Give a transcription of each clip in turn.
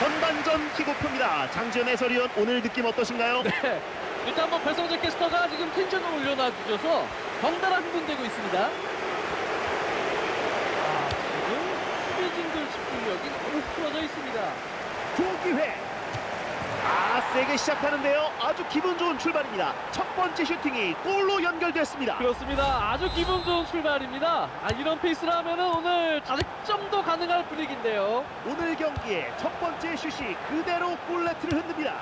전반전 킥오프입니다. 장지현 해설위원 오늘 느낌 어떠신가요? 네. 일단 뭐 배성재 캐스터가 지금 텐션을 올려놔 주셔서 덩달아 흥분되고 있습니다. 아, 지금 수비진들 집중력이 너무 풀어져 있습니다. 좋은 기회. 아 세게 시작하는데요. 아주 기분 좋은 출발입니다. 첫 번째 슈팅이 골로 연결됐습니다. 그렇습니다. 아주 기분 좋은 출발입니다. 아, 이런 페이스라면은 오늘 다득점도 가능할 분위기인데요. 오늘 경기의 첫 번째 슛이 그대로 골레트를 흔듭니다.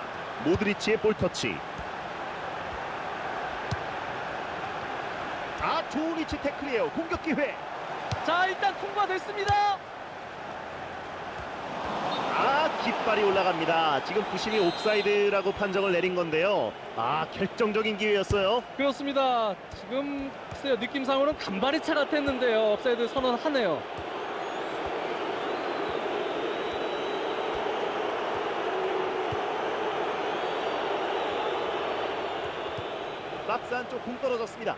모드리치의 볼터치. 아 좋은 위치 태클이에요. 공격 기회. 자, 일단 통과됐습니다. 아 깃발이 올라갑니다. 지금 부심이 옵사이드라고 판정을 내린 건데요. 아 결정적인 기회였어요. 그렇습니다. 지금 글쎄요, 느낌상으로는 간발의 차 같았는데요. 업사이드 선언하네요. 박스 안쪽 공 떨어졌습니다.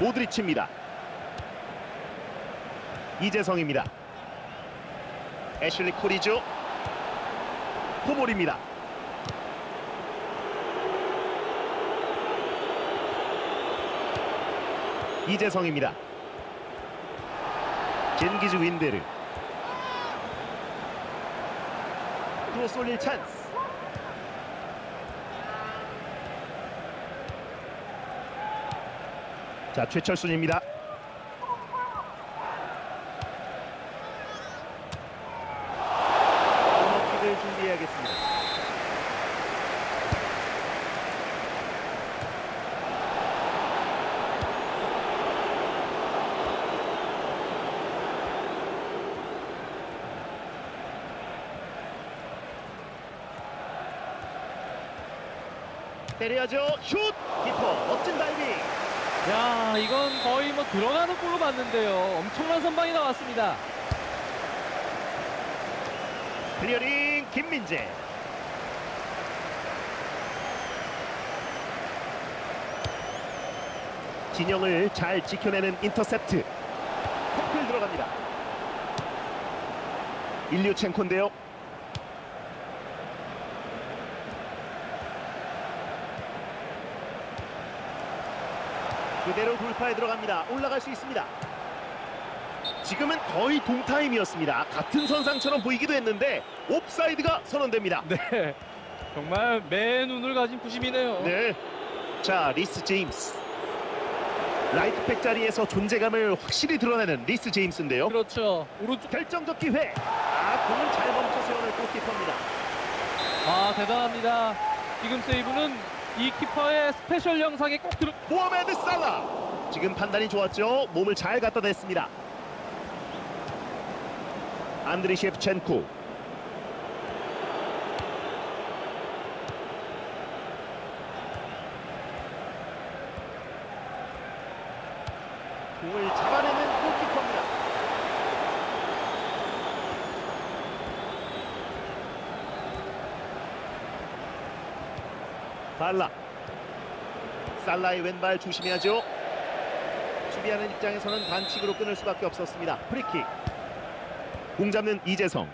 모드리치입니다. 이재성입니다. 애슐리 코리죠. 포몰입니다. 이재성입니다. 젠기즈 윈데르. 크로스 올릴 찬스. 자 최철순입니다. 코너킥을 준비해야겠습니다. 때려야죠. 슛! 키퍼 멋진 다이빙. 야, 이건 거의 뭐 들어가는 골로 봤는데요. 엄청난 선방이 나왔습니다. 클리어링 김민재. 진영을 잘 지켜내는 인터셉트. 태클 들어갑니다. 일류첸코인데요. 그대로 돌파에 들어갑니다. 올라갈 수 있습니다. 지금은 거의 동타임이었습니다. 같은 선상처럼 보이기도 했는데 옵사이드가 선언됩니다. 네. 정말 매 눈을 가진 부심이네요. 네. 자, 리스 제임스. 라이트백 자리에서 존재감을 확실히 드러내는 리스 제임스인데요. 그렇죠. 오른쪽. 결정적 기회. 아, 공을 잘 멈춰 세우는 골키퍼입니다. 아, 대단합니다. 지금 세이브는 이 키퍼의 스페셜 영상에 꼭 들어. 모하메드 살라. 지금 판단이 좋았죠. 몸을 잘 갖다 댔습니다. 안드리 셰프첸코. 공을 잡아내는 골키퍼입니다. 발라. 살라의 왼발 조심해야죠. 수비하는 입장에서는 반칙으로 끊을 수밖에 없었습니다. 프리킥. 공 잡는 이재성.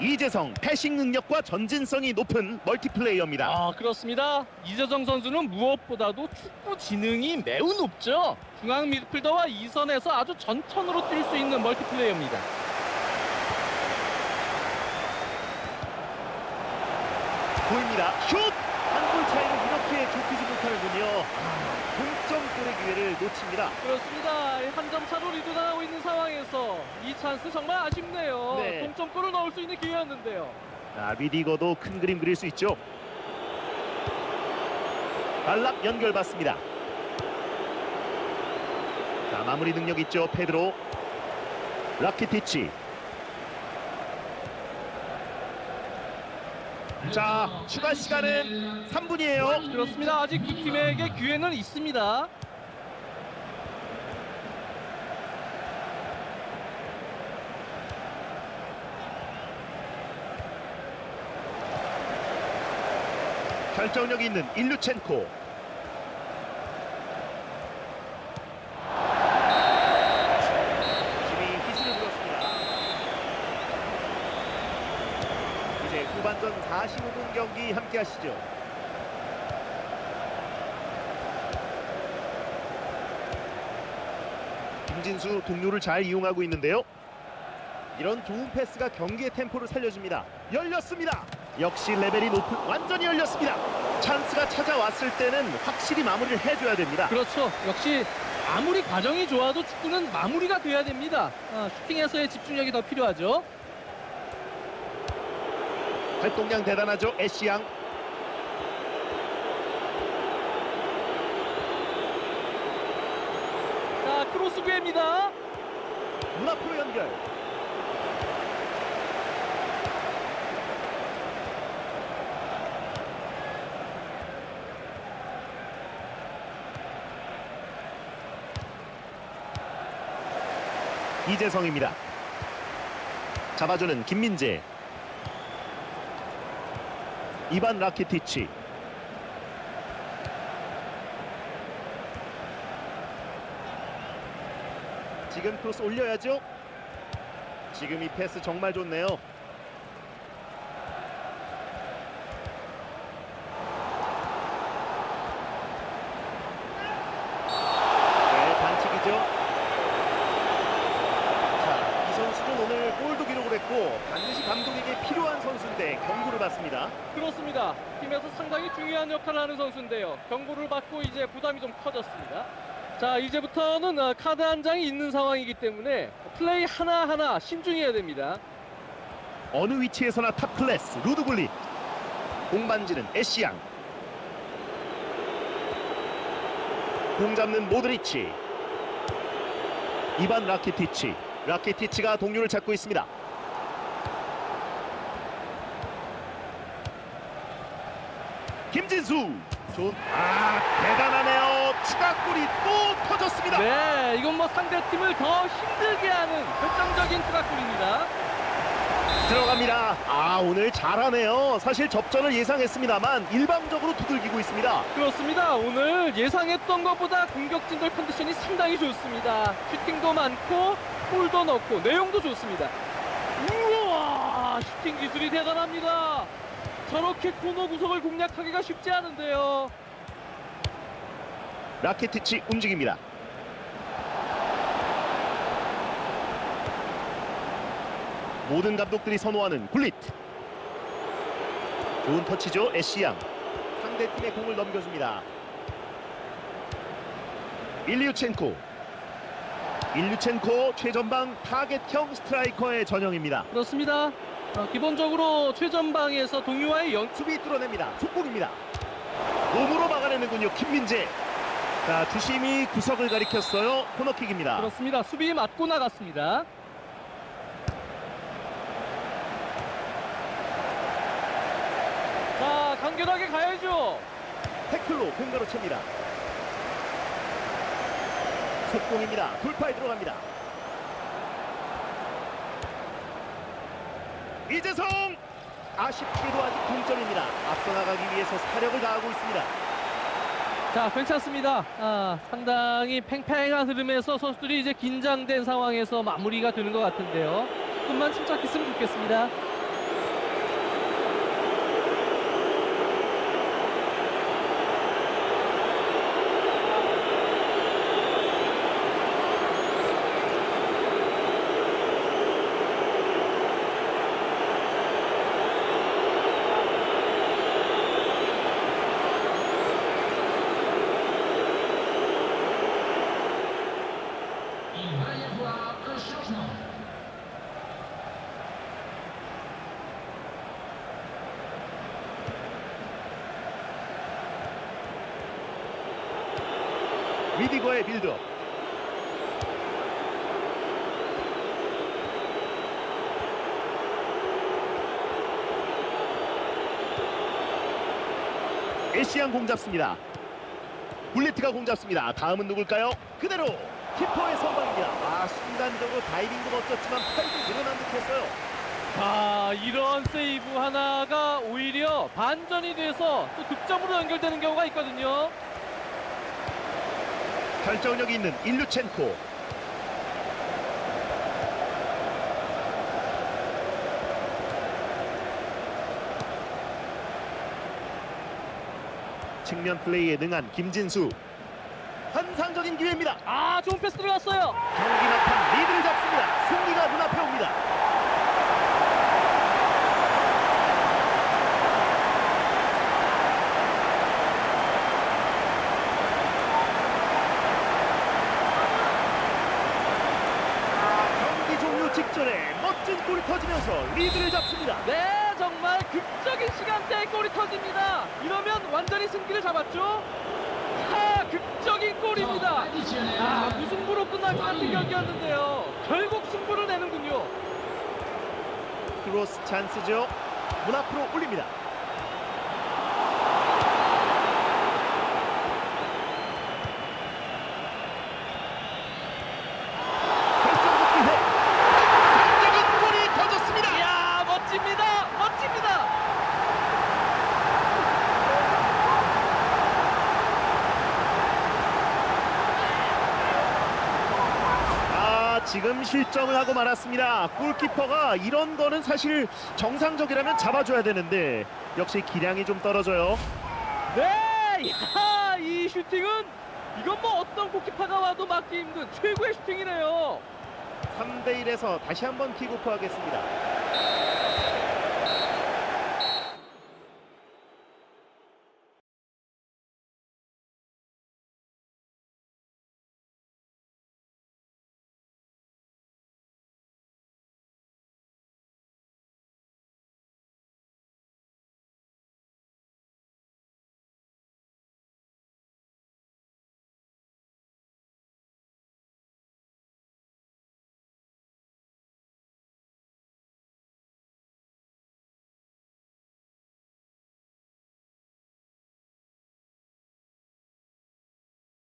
이재성 패싱 능력과 전진성이 높은 멀티플레이어입니다. 아, 그렇습니다. 이재정 선수는 무엇보다도 축구 지능이 매우 높죠. 중앙 미드필더와 이선에서 아주 전천으로 뛸 수 있는 멀티플레이어입니다. 보입니다. 슛! 이렇게 좁히지 못하는군요. 아, 동점골의 기회를 놓칩니다. 그렇습니다. 한 점 차로 리드가 나고 있는 상황에서 이 찬스 정말 아쉽네요. 네. 동점골을 넣을 수 있는 기회였는데요. 아, 리디거도 큰 그림 그릴 수 있죠. 발락 연결 받습니다. 자 마무리 능력 있죠 페드로 라키티치 자 추가 시간은 3분이에요 그렇습니다. 아직 두 팀에게 기회는 있습니다. 결정력 있는 일루첸코 심히 휘슬을 불었습니다 후반전 45분 경기 함께 하시죠. 김진수 동료를 잘 이용하고 있는데요. 이런 좋은 패스가 경기의 템포를 살려줍니다. 열렸습니다. 역시 레벨이 높은 완전히 열렸습니다. 찬스가 찾아왔을 때는 확실히 마무리를 해줘야 됩니다. 그렇죠. 역시 아무리 과정이 좋아도 축구는 마무리가 돼야 됩니다. 아, 슈팅에서의 집중력이 더 필요하죠. 활동량 대단하죠. 애쉬양. 자, 크로스 기회입니다. 문 앞으로 연결. 이재성입니다. 잡아주는 김민재. 이반 라키티치. 지금 크로스 올려야죠. 지금 이 패스 정말 좋네요. 네, 반칙이죠. 자, 이 선수는 오늘 골도 기록을 했고 반드시 감독에게 필요한 선수인데 경고를 받습니다. 그렇습니다. 팀에서 상당히 중요한 역할을 하는 선수인데요. 경고를 받고 이제 부담이 좀 커졌습니다. 자, 이제부터는 어, 카드 한 장이 있는 상황이기 때문에 플레이 하나하나 신중해야 됩니다. 어느 위치에서나 탑 클래스 루드굴리 공반지는 애쉬양 공 잡는 모드리치 이반 라키티치 라키티치가 동료를 잡고 있습니다 김진수 좋은 아 대단하네요 추가골이 또 터졌습니다 네, 이건 뭐 상대팀을 더 힘들게 하는 결정적인 추가골입니다. 들어갑니다 아 오늘 잘하네요 사실 접전을 예상했습니다만 일방적으로 두들기고 있습니다 그렇습니다. 오늘 예상했던 것보다 공격진들 컨디션이 상당히 좋습니다. 슈팅도 많고 골도 넣고 내용도 좋습니다. 우와 슈팅 기술이 대단합니다. 저렇게 코너 구석을 공략하기가 쉽지 않은데요. 라케티치 움직입니다. 모든 감독들이 선호하는 굴릿. 좋은 터치죠, 애쉬양. 상대팀의 공을 넘겨줍니다. 일류첸코. 일류첸코 최전방 타겟형 스트라이커의 전형입니다. 그렇습니다. 어, 기본적으로 최전방에서 동료와의 연 수비 뚫어냅니다. 속공입니다. 몸으로 막아내는군요, 김민재. 자, 주심이 구석을 가리켰어요. 코너킥입니다. 그렇습니다. 수비 맞고 나갔습니다. 자, 간결하게 가야죠. 태클로 공가로 챕니다. 속공입니다. 돌파에 들어갑니다. 이재성 아쉽게도 아직 동점입니다. 앞서 나가기 위해서 사력을 다하고 있습니다. 자, 괜찮습니다. 아, 상당히 팽팽한 흐름에서 선수들이 이제 긴장된 상황에서 마무리가 되는 것 같은데요. 조금만 침착했으면 좋겠습니다. 리디거의 빌드업. 에시안 공 잡습니다. 굴리트가 공 잡습니다. 다음은 누굴까요? 그대로 키퍼의 선방입니다. 아 순간적으로 다이빙도 멋졌지만 팔도 늘어난 듯했어요. 자, 이런 세이브 하나가 오히려 반전이 돼서 또 득점으로 연결되는 경우가 있거든요. 결정력이 있는 일류첸코. 측면 플레이에 능한 김진수. 환상적인 기회입니다. 아 좋은 패스 들어갔어요. 경기 막판 리드 완전히 승기를 잡았죠. 아 극적인 골입니다. 아 무승부로 끝날 것 같은 경기였는데요. 결국 승부를 내는군요. 크로스 찬스죠. 문 앞으로 올립니다. 결정적 기회. 상적인 골이 터졌습니다. 이야 멋집니다. 멋집니다. 아 지금 실점을 하고 말았습니다. 골키퍼가 이런 거는 사실 정상적이라면 잡아줘야 되는데 역시 기량이 좀 떨어져요. 네, 야, 이 슈팅은 이건 뭐 어떤 골키퍼가 와도 막기 힘든 최고의 슈팅이네요. 3대 1에서 다시 한번 킥오프 하겠습니다.